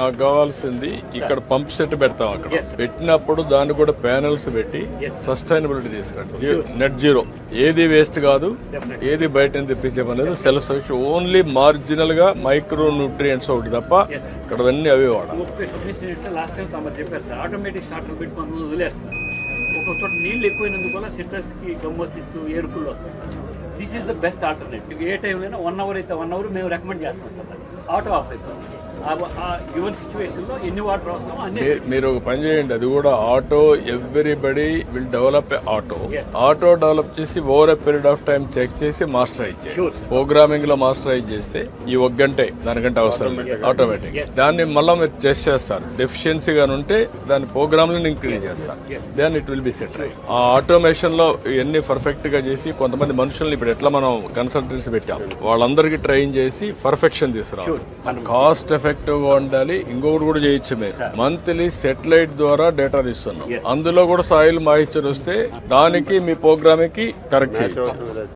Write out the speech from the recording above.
నాకు కావాల్సింది ఇక్కడ పంప్ సెట్ పెడతాం అక్కడ. పెట్టినప్పుడు దాన్ని కూడా ప్యానెల్స్ పెట్టి. సస్టైనబిలిటీ తీసుకురండి. నెట్ జీరో ఏది వేస్ట్ కాదు. ఏది బయట తెప్పించే పని సెల్ఫ్ ఓన్లీ మార్జినల్గా మైక్రో న్యూట్రియంట్స్ ఒకటి తప్ప. ఇక్కడ అన్ని అవే వాడాలి. ఒక్కొక్క చోట నీళ్ళు ఎక్కువైనందుకు సిట్రస్కి గమ్మోసిస్ ఎరుపులు వస్తాయి. This is the best alternative ఏ టైంలో అయినా వన్ అవర్ అయితే వన్ అవర్ మేము రికమెండ్ చేస్తాం సార్. ఆటో ఆఫ్ అయిపోతుంది ఎన్ని మీరు ఒక పని చేయండి. అది కూడా auto everybody will develop auto. Auto develop చేసి over a period of time check చేసి మాస్టరైజ్ చేయండి. ప్రోగ్రామింగ్లో మాస్టరైజ్ చేస్తే ఈ ఒక గంటే దానికంటే అవసరం ఆటోమేటిక్. దాన్ని మళ్ళీ మీరు టెస్ట్ చేస్తారు. డెఫిషియన్సీ గాని ఉంటే దాని ప్రోగ్రామ్లో ఇంక్రీజ్ చేస్తారు. Yes. Then it will be set ఆ ఆటోమేషన్లో ఇవన్నీ పర్ఫెక్ట్గా చేసి కొంతమంది మనుషుల్ని ఇప్పుడు ఎట్లా మనం కన్సల్టెన్సీ పెట్టాం? వాళ్ళందరికీ ట్రైన్ చేసి పర్ఫెక్షన్ తీసుకురావాలి. కాస్ట్ ఎఫెక్టివ్గా ఉండాలి. ఇంకొకటి కూడా చేయొచ్చు మీరు. మంత్లీ సెటిలైట్ ద్వారా డేటా ఇస్తున్నాం అందులో కూడా సాయిల్ మాయిశ్చర్ వస్తే దానికి మీ ప్రోగ్రామ్కి కరెక్ట్